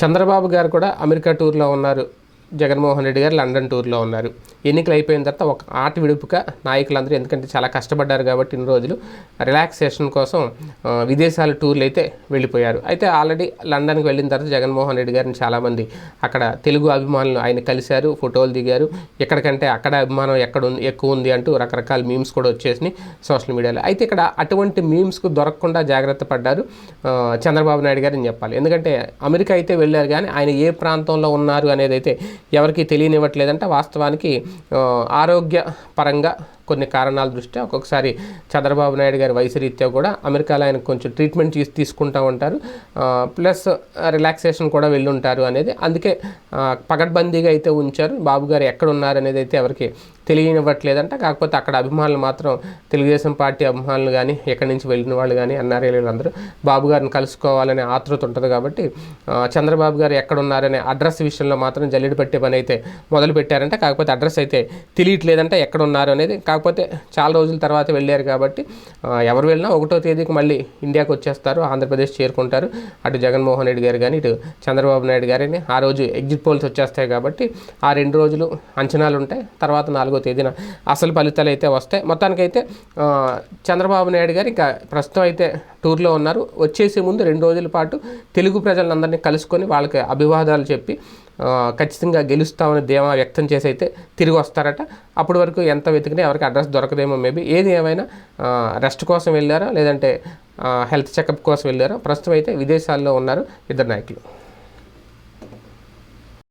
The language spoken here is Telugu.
చంద్రబాబు గారు కూడా అమెరికా టూర్లో ఉన్నారు. జగన్మోహన్ రెడ్డి గారు లండన్ టూర్లో ఉన్నారు. ఎన్నికలు అయిపోయిన తర్వాత ఒక ఆట విడుపుగా నాయకులందరూ ఎందుకంటే చాలా కష్టపడ్డారు కాబట్టి ఇన్ని రోజులు రిలాక్సేషన్ కోసం విదేశాల టూర్లు అయితే వెళ్ళిపోయారు. అయితే ఆల్రెడీ లండన్కి వెళ్ళిన తర్వాత జగన్మోహన్ రెడ్డి గారిని చాలామంది అక్కడ తెలుగు అభిమానులు ఆయన కలిశారు ఫోటోలు దిగారు. ఎక్కడికంటే అక్కడ అభిమానం ఎక్కడ ఉంది ఎక్కువ ఉంది అంటూ రకరకాల మీమ్స్ కూడా వచ్చేసినాయి సోషల్ మీడియాలో. అయితే ఇక్కడ అటువంటి మీమ్స్కు దొరకకుండా జాగ్రత్త పడ్డారు చంద్రబాబు నాయుడు గారు అని చెప్పాలి. ఎందుకంటే అమెరికా అయితే వెళ్ళారు కానీ ఆయన ఏ ప్రాంతంలో ఉన్నారు అనేది అయితే ఎవరికి తెలియనివ్వట్లేదంటే. వాస్తవానికి ఆరోగ్య పరంగా కొన్ని కారణాల దృష్ట్యా ఒక్కొక్కసారి చంద్రబాబు నాయుడు గారి వయసు రీత్యా కూడా అమెరికాలో ఆయన కొంచెం ట్రీట్మెంట్ తీసి తీసుకుంటూ ఉంటారు. ప్లస్ రిలాక్సేషన్ కూడా వెళ్ళుంటారు అనేది. అందుకే పగడ్బందీగా అయితే ఉంచారు. బాబు గారు ఎక్కడ ఉన్నారు అనేది అయితే ఎవరికి తెలియనివ్వట్లేదంట. కాకపోతే అక్కడ అభిమానులు మాత్రం తెలుగుదేశం పార్టీ అభిమానులు కానీ ఎక్కడి నుంచి వెళ్ళిన వాళ్ళు కానీ ఎన్ఆర్ఏలు అందరూ బాబు గారిని కలుసుకోవాలనే ఆతృత ఉంటుంది కాబట్టి చంద్రబాబు గారు ఎక్కడ ఉన్నారనే అడ్రస్ విషయంలో మాత్రం జల్లెడ పెట్టే పని అయితే మొదలు పెట్టారంటే కాకపోతే అడ్రస్ అయితే తెలియట్లేదంటే ఎక్కడ ఉన్నారు అనేది కాకపోతే కాకపోతే చాలా రోజుల తర్వాత వెళ్ళారు కాబట్టి ఎవరు వెళ్ళినా ఒకటో తేదీకి మళ్ళీ ఇండియాకి వచ్చేస్తారు ఆంధ్రప్రదేశ్ చేరుకుంటారు. అటు జగన్మోహన్ రెడ్డి గారు కానీ ఇటు చంద్రబాబు నాయుడు గారిని ఆ రోజు ఎగ్జిట్ పోల్స్ వచ్చేస్తాయి కాబట్టి ఆ రెండు రోజులు అంచనాలు ఉంటాయి. తర్వాత నాలుగో తేదీన అసలు ఫలితాలు అయితే వస్తాయి. మొత్తానికైతే చంద్రబాబు నాయుడు గారు ఇంకా ప్రస్తుతం అయితే టూర్లో ఉన్నారు. వచ్చేసే ముందు రెండు రోజుల పాటు తెలుగు ప్రజలందరినీ కలుసుకొని వాళ్ళకి అభివాదాలు చెప్పి ఖచ్చితంగా గెలుస్తామని ధీమా వ్యక్తం చేసి అయితే తిరిగి వస్తారట. అప్పటి వరకు ఎంత వెతికినా ఎవరికి అడ్రస్ దొరకదేమో మేబీ ఏది ఏమైనా రెస్ట్ కోసం వెళ్ళారా లేదంటే హెల్త్ చెకప్ కోసం వెళ్ళారా? ప్రస్తుతం అయితే విదేశాల్లో ఉన్నారు ఇద్దరు నాయకులు.